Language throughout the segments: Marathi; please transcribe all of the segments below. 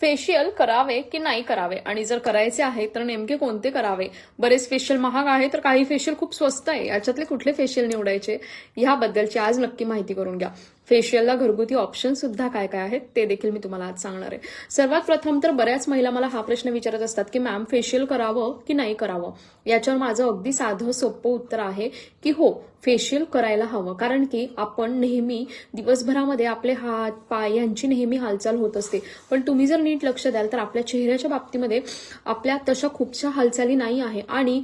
फेशियल करावे की नाही करावे? आणि जर करायचे आहे तर नेमके कोणते करावे? बरेच फेशियल महाग आहे तर काही फेशियल खूप स्वस्त आहे. याच्यातले कुठले फेशियल निवडायचे? ह्याबद्दलची आज नक्की माहिती करून घ्या. फेशियलला घरगुती ऑप्शन सुद्धा काय काय आहेत ते देखील मी तुम्हाला आज सांगणार आहे. सर्वात प्रथम तर बऱ्याच महिला मला हा प्रश्न विचारत असतात की मॅम फेशियल करावं की नाही करावं? याच्यावर माझं अगदी साधं सोपं उत्तर आहे की हो फेशियल करायला हवं. कारण की आपण नेहमी दिवसभरामध्ये आपले हात पाय यांची नेहमी हालचाल होत असते. पण तुम्ही जर नीट लक्ष द्याल तर आपल्या चेहऱ्याच्या बाबतीमध्ये आपल्या तशा खूपशा हालचाली नाही आहे. आणि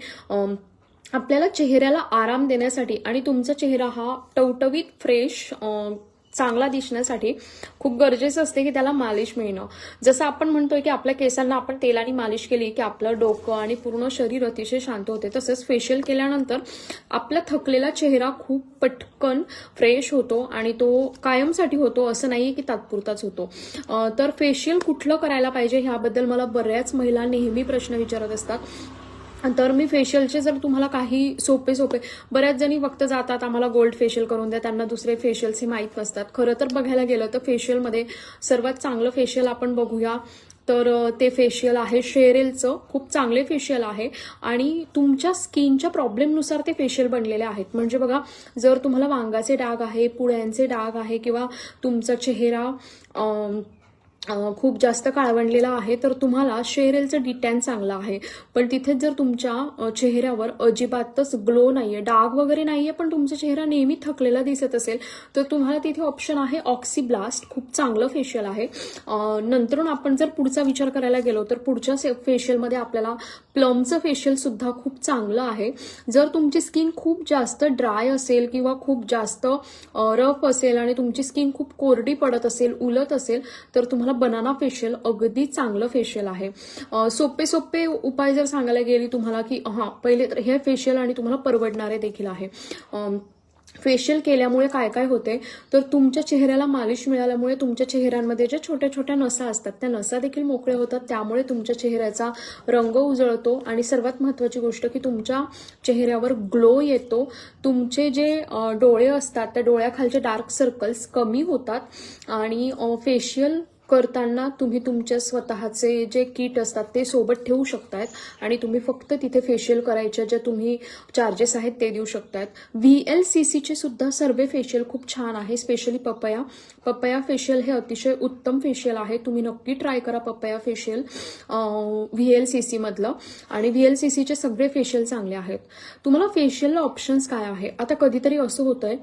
आपल्याला चेहऱ्याला आराम देण्यासाठी आणि तुमचा चेहरा हा टवटवीत फ्रेश चांगला दिसण्यासाठी खूप गरजेचं असते की त्याला मालिश मिळणं. जसं आपण म्हणतोय की आपल्या केसांना आपण तेलाने मालिश केली की आपलं डोकं आणि पूर्ण शरीर अतिशय शांत होते. तसंच फेशियल केल्यानंतर आपला थकलेला चेहरा खूप पटकन फ्रेश होतो आणि तो कायमसाठी होतो असं नाही की तात्पुरताच होतो. तर फेशियल कुठलं करायला पाहिजे ह्याबद्दल मला बऱ्याच महिला नेहमी प्रश्न विचारत असतात. तर मी फेशियलचे जर तुम्हाला काही सोपे सोपे बऱ्याच जणी फक्त जातात आम्हाला गोल्ड फेशियल करून द्या त्यांना दुसरे फेशियल्स हे माहीत नसतात. खरं तर बघायला गेलं तर फेशियलमध्ये सर्वात चांगलं फेशियल आपण बघूया. तर ते फेशियल आहे शेरेलचं खूप चांगले फेशियल आहे. आणि तुमच्या स्किनच्या प्रॉब्लेमनुसार ते फेशियल बनलेले आहेत. म्हणजे बघा जर तुम्हाला वांगाचे डाग आहे पुळ्यांचे डाग आहे किंवा तुमचा चेहरा खूप जास्त काळवंडलेला आहे तर तुम्हाला शेरेलचं डिटॅन चांगलं आहे. पण तिथेच जर तुमच्या चेहऱ्यावर अजिबातच ग्लो नाहीये डाग वगैरे नाहीये पण तुमचा चेहरा नेहमी थकलेला दिसत असेल तर तुम्हाला तिथे ऑप्शन आहे ऑक्सी ब्लास्ट खूप चांगलं फेशियल आहे. अं, नंतरून आपण जर पुढचा विचार करायला गेलो तर पुढच्या से- फेशियलमध्ये आपल्याला प्लमचं फेशियल सुद्धा खूप चांगलं आहे. जर तुमची स्किन खूप जास्त ड्राय असेल किंवा खूप जास्त रफ असेल आणि तुमची स्किन खूप कोरडी पडत असेल उलत असेल तर तुम्हाला बनाना फेशियल अगदी चांगलं फेशियल आहे. सोपे सोपे उपाय जर सांगायला गेली तुम्हाला की हां पहिले तर हे फेशियल आणि तुम्हाला परवडणारे देखील आहे. फेशियल केल्यामुळे काय काय होते? तर तुमच्या चेहऱ्याला मालिश मिळाल्यामुळे तुमच्या चेहऱ्यांमध्ये ज्या छोट्या छोट्या नसा असतात त्या नसा देखील मोकळ्या होतात. त्यामुळे तुमच्या चेहऱ्याचा रंग उजळतो आणि सर्वात महत्वाची गोष्ट की तुमच्या चेहऱ्यावर ग्लो येतो. तुमचे जे डोळे असतात त्या डोळ्याखालचे डार्क सर्कल्स कमी होतात आणि फेशियल करताना तुम्ही तुमच्या स्वतःचे जे किट असतात ते सोबत ठेवू शकतात आणि तुम्ही फक्त तिथे फेशियल करायच्या ज्या तुम्ही चार्जेस आहेत ते देऊ शकतात व्ही एल सी सीचे सुद्धा सर्वे फेशियल खूप छान आहे स्पेशली पपया. पपया फेशियल हे अतिशय उत्तम फेशियल आहे. तुम्ही नक्की ट्राय करा papaya facial V L C सीमधलं आणि व्ही एल सी सीचे सगळे फेशियल चांगले आहेत. तुम्हाला फेशियलला ऑप्शन्स काय आहे? आता कधीतरी असं होतंय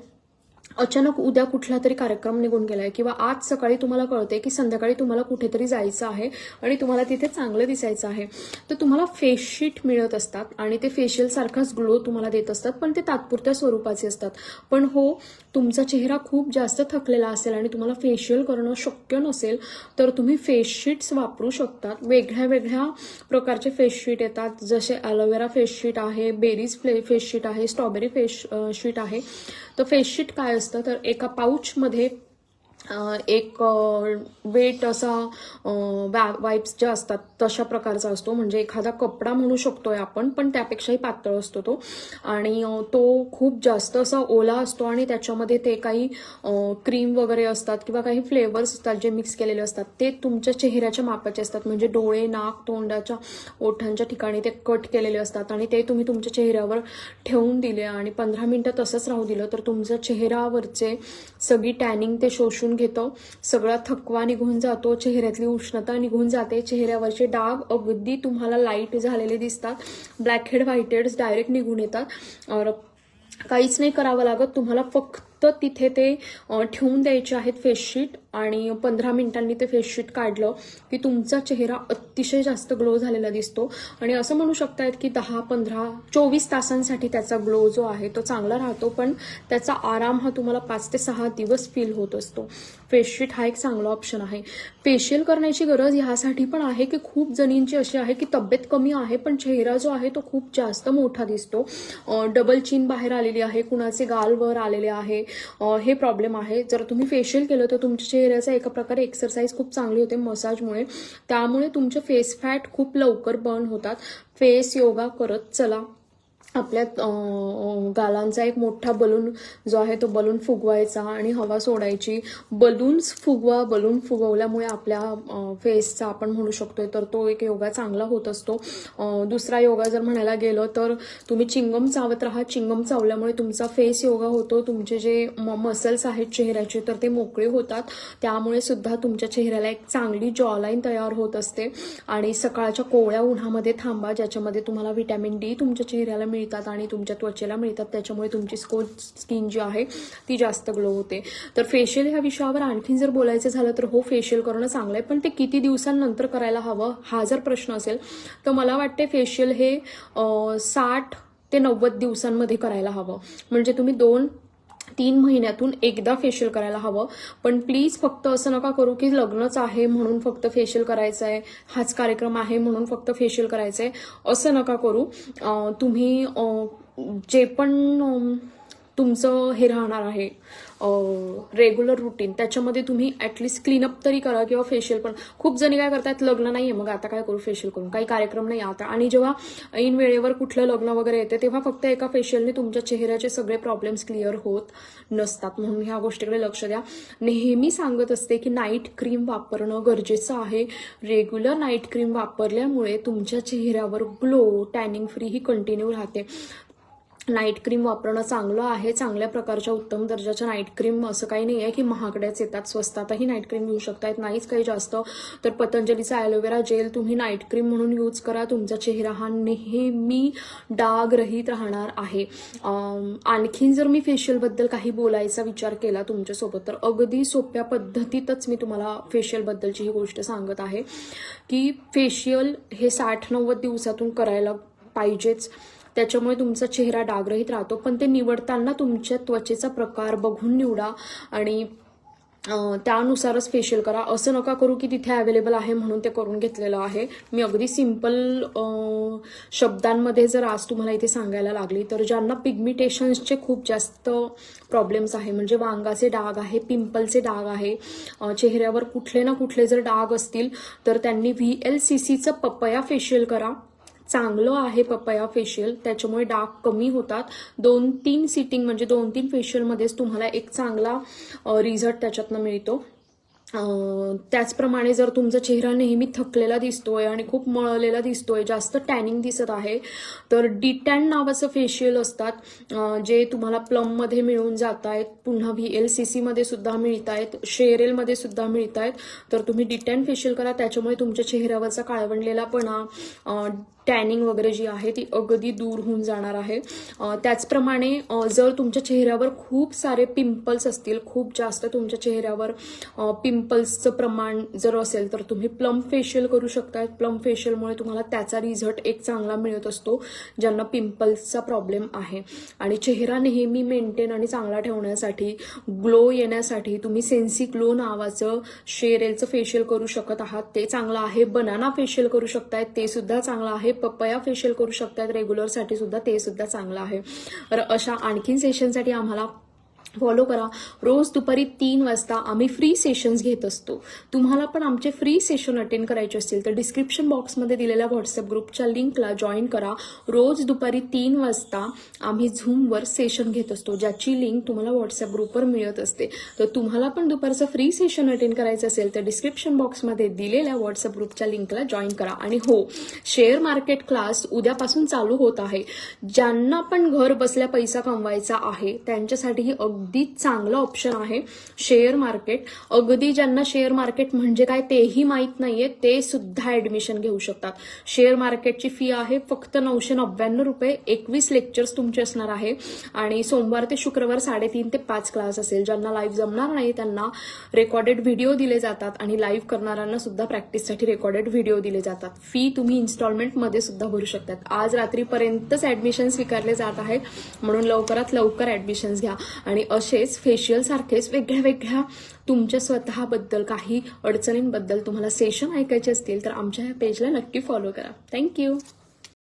अचानक उद्या कुठला तरी कार्यक्रम निघून गेलाय किंवा आज सकाळी तुम्हाला कळते की संध्याकाळी तुम्हाला कुठेतरी जायचं आहे आणि तुम्हाला तिथे चांगलं दिसायचं आहे. तर तुम्हाला फेसशीट मिळत असतात आणि ते फेशियल सारखाच ग्लो तुम्हाला देत असतात पण ते तात्पुरत्या स्वरूपाचे असतात. पण हो तुमचा चेहरा खूप जास्त थकलेला असेल आणि तुम्हाला फेशियल करणं शक्य नसेल तर तुम्ही फेसशीट्स वापरू शकतात वेगळ्या वेगळ्या प्रकारचे फेसशीट येतात. जसे ॲलोवेरा फेसशीट आहे बेरीज फेसशीट आहे स्ट्रॉबेरी फेस शीट आहे. तर फेसशीट काय असतं? असतं तर एका पाऊचमध्ये एक वेट असा वाईप्स ज्या असतात तशा प्रकारचा असतो. म्हणजे एखादा कपडा म्हणू शकतोय आपण पण त्यापेक्षाही पातळ असतो तो. आणि तो खूप जास्त असा ओला असतो आणि त्याच्यामध्ये ते काही क्रीम वगैरे असतात किंवा काही फ्लेवर्स असतात जे मिक्स केलेले असतात ते तुमच्या चेहऱ्याच्या मापाचे असतात. म्हणजे डोळे नाक तोंडाच्या ओठांच्या ठिकाणी ते कट केलेले असतात आणि ते तुम्ही तुमच्या चेहऱ्यावर ठेवून दिले आणि पंधरा मिनिटं तसंच राहू दिलं तर तुमच्या चेहऱ्यावरचे सगळी टॅनिंग ते शोषून घेतो. सगळा थकवा निघून जातो चेहऱ्यातली उष्णता निघून जाते चेहऱ्यावरचे डाग अगदी तुम्हाला लाइट झालेले दिसतात. Blackhead whiteheads direct निघून येतात. और काहीच नाही करावं लागत तुम्हाला फक्त तर तिथे ते ठेवून द्यायचे आहेत फेसशीट आणि पंधरा मिनिटांनी ते फेसशीट काढलं की तुमचा चेहरा अतिशय जास्त ग्लो झालेला दिसतो. आणि असं म्हणू शकतायत की दहा पंधरा चोवीस तासांसाठी त्याचा ग्लो जो आहे तो चांगला राहतो पण त्याचा आराम हा तुम्हाला पाच ते सहा दिवस फील होत असतो. फेसशीट हा एक चांगला ऑप्शन आहे. फेशियल करण्याची गरज ह्यासाठी पण आहे की खूप जणींची अशी आहे की तब्येत कमी आहे पण चेहरा जो आहे तो खूप जास्त मोठा दिसतो. डबल चीन बाहेर आलेली आहे कुणाचे गाल वर आलेले आहे. हे प्रॉब्लेम आहे. जर तुम्ही फेशियल केलं तर तुमच्या चेहऱ्याचा एका प्रकारे एक्सरसाइज खूप चांगली होते मसाजमुळे त्यामुळे तुमचे फेस फॅट खूप लवकर बर्न होतात. फेस योगा करत चला. आपल्या गालांचा एक मोठा बलून जो आहे तो बलून फुगवायचा आणि हवा सोडायची. बलून्स फुगवा बलून फुगवल्यामुळे आपल्या फेसचा आपण म्हणू शकतोय तर तो एक योगा चांगला होत असतो. दुसरा योगा जर म्हणायला गेलं तर तुम्ही चिंगम चावत राहा. चिंगम चावल्यामुळे तुमचा फेस योगा होतो. तुमचे जे मसल्स आहेत चेहऱ्याचे तर ते मोकळे होतात. त्यामुळे सुद्धा तुमच्या चेहऱ्याला एक चांगली जॉलाईन तयार होत असते. आणि सकाळच्या कोवळ्या उन्हामध्ये थांबा ज्याच्यामध्ये तुम्हाला व्हिटॅमिन डी तुमच्या चेहऱ्याला मिळतात आणि तुमच्या त्वचेला मिळतात त्याच्यामुळे तुमची स्को स्किन जी आहे ती जास्त ग्लो होते. तर फेशियल ह्या विषयावर आणखीन जर बोलायचं झालं तर हो फेशियल करणं चांगलं आहे पण ते किती दिवसांनंतर करायला हवं हा जर प्रश्न असेल तर मला वाटते फेशियल हे साठ ते नव्वद दिवसांमध्ये करायला हवं. म्हणजे तुम्ही दोन तीन महिन्यातून एकदा फेशियल करायला हवं. पण प्लीज फक्त असं नका करू की लग्नच आहे म्हणून फक्त फेशियल करायचं आहे हाच कार्यक्रम आहे म्हणून फक्त फेशियल करायचं आहे असं नका करू. तुम्ही जे पण तुमचं हे राहणार आहे रेग्युलर रुटीन त्याच्यामध्ये तुम्ही ॲटलिस्ट क्लीनअप तरी करा किंवा फेशियल पण. खूप जणी काय करतात लग्न नाही आहे मग आता काय करू फेशियल करून? काही कार्यक्रम नाही आता. आणि जेव्हा ऐन वेळेवर कुठलं लग्न वगैरे येते तेव्हा फक्त एका फेशियलने तुमच्या चेहऱ्याचे सगळे प्रॉब्लेम्स क्लिअर होत नसतात. म्हणून ह्या गोष्टीकडे लक्ष द्या. नेहमी सांगत असते की नाईट क्रीम वापरणं गरजेचं आहे. रेग्युलर नाईट क्रीम वापरल्यामुळे तुमच्या चेहऱ्यावर ग्लो टॅनिंग फ्री ही कंटिन्यू राहते. नाईट क्रीम वापरणं चांगलं आहे. चांगल्या प्रकारच्या उत्तम दर्जाच्या नाईट क्रीम असं काही नाही आहे की महागड्याच येतात स्वस्तातही नाईट क्रीम घेऊ शकतायत नाहीच काही जास्त. तर पतंजलीचा ॲलोवेरा जेल तुम्ही नाईट क्रीम म्हणून यूज करा. तुमचा चेहरा हा नेहमी डाग रहित राहणार आहे. आणखीन जर मी फेशियलबद्दल काही बोलायचा विचार केला तुमच्यासोबत तर अगदी सोप्या पद्धतीतच मी तुम्हाला फेशियलबद्दलची ही गोष्ट सांगत आहे की फेशियल हे साठ नव्वद दिवसातून करायला पाहिजेच. त्याच्यामुळे तुमचा चेहरा डागरहित राहतो. पण ते निवडताना तुमच्या त्वचेचा प्रकार बघून निवडा आणि त्यानुसारच फेशियल करा. असं नका करू की तिथे अवेलेबल आहे म्हणून ते करून घेतलेलं आहे. मी अगदी सिंपल शब्दांमध्ये जर आज तुम्हाला इथे सांगायला लागली तर ज्यांना पिग्मिटेशन्सचे खूप जास्त प्रॉब्लेम्स आहे म्हणजे वांगाचे डाग आहे पिंपलचे डाग आहे चेहऱ्यावर कुठले ना कुठले जर डाग असतील तर त्यांनी व्ही एल सी सीचं पपया फेशियल करा. चांगलं आहे पपया फेशियल त्याच्यामुळे डाग कमी होतात. दोन तीन सिटिंग म्हणजे दोन तीन फेशियलमध्येच तुम्हाला एक चांगला रिझल्ट त्याच्यातनं मिळतो. त्याचप्रमाणे जर तुमचा चेहरा नेहमी थकलेला दिसतोय आणि खूप मळलेला दिसतोय जास्त टॅनिंग दिसत आहे तर डिटॅन नावाचं फेशियल असतात जे तुम्हाला प्लममध्ये मिळून जात आहेत पुन्हा व्ही एल सी सीमध्ये सुद्धा मिळत आहेत शेरेलमध्ये सुद्धा मिळत आहेत तर तुम्ही डिटॅन फेशियल करा त्याच्यामुळे तुमच्या चेहऱ्यावरचा काळवंडलेलापणा टॅनिंग वगैरे जी आहे ती अगदी दूर होऊन जाणार आहे. त्याचप्रमाणे जर तुमच्या चेहऱ्यावर खूप सारे पिंपल्स असतील खूप जास्त तुमच्या चेहऱ्यावर पिंप पिंपल्सचं प्रमाण जर असेल तर तुम्ही प्लम फेशियल करू शकता प्लम फेशियलमुळे तुम्हाला त्याचा रिझल्ट एक चांगला मिळत असतो ज्यांना पिंपल्सचा प्रॉब्लेम आहे. आणि चेहरा नेहमी मेंटेन आणि चांगला ठेवण्यासाठी ग्लो येण्यासाठी तुम्ही सेन्सी ग्लो नावाचं शेरेलचं फेशियल करू शकत आहात. ते चांगलं आहे. बनाना फेशियल करू शकतायत ते सुद्धा चांगलं आहे. पपया फेशियल करू शकतायत रेग्युलरसाठी सुद्धा ते सुद्धा चांगलं आहे. तर अशा आणखीन सेशनसाठी आम्हाला फॉलो करा. रोज दुपारी तीन वाजता आम्ही फ्री सेशन्स घेत असतो. तुम्हाला पण आमचे फ्री सेशन अटेंड करायचे असतील तर डिस्क्रिप्शन बॉक्समध्ये दिलेल्या व्हॉट्सअप ग्रुपच्या लिंकला जॉईन करा. रोज दुपारी तीन वाजता आम्ही झूमवर सेशन घेत असतो ज्याची लिंक तुम्हाला व्हॉट्सअप ग्रुपवर मिळत असते. तर तुम्हाला पण दुपारचं फ्री सेशन अटेंड करायचं असेल तर डिस्क्रिप्शन बॉक्समध्ये दिलेल्या व्हॉट्सअप ग्रुपच्या लिंकला जॉईन करा. आणि हो शेअर मार्केट क्लास उद्यापासून चालू होत आहे. ज्यांना पण घर बसल्या पैसा कमवायचा आहे त्यांच्यासाठीही अगदी अगदी चांगलं ऑप्शन आहे. शेअर मार्केट अगदी ज्यांना शेअर मार्केट म्हणजे काय तेही माहीत नाहीये ते सुद्धा ऍडमिशन घेऊ शकतात. शेअर मार्केटची फी आहे फक्त नऊशे नव्याण्णव रुपये. एकवीस लेक्चर्स तुमचे असणार आहे. आणि सोमवार ते शुक्रवार साडेतीन ते पाच क्लास असेल. ज्यांना लाईव्ह जमणार नाही त्यांना रेकॉर्डेड व्हिडिओ दिले जातात आणि लाईव्ह करणाऱ्यांना सुद्धा प्रॅक्टिससाठी रेकॉर्डेड व्हिडिओ दिले जातात. फी तुम्ही इन्स्टॉलमेंटमध्ये सुद्धा भरू शकतात. आज रात्रीपर्यंतच ऍडमिशन स्वीकारले जात आहेत. म्हणून लवकरात लवकर ऍडमिशन्स घ्या. आणि असेच फेशियलसारखेच वेगळ्या वेगळ्या तुमच्या स्वतःबद्दल काही अडचणींबद्दल तुम्हाला सेशन ऐकायचे असतील तर आमच्या या पेजला नक्की फॉलो करा. थँक्यू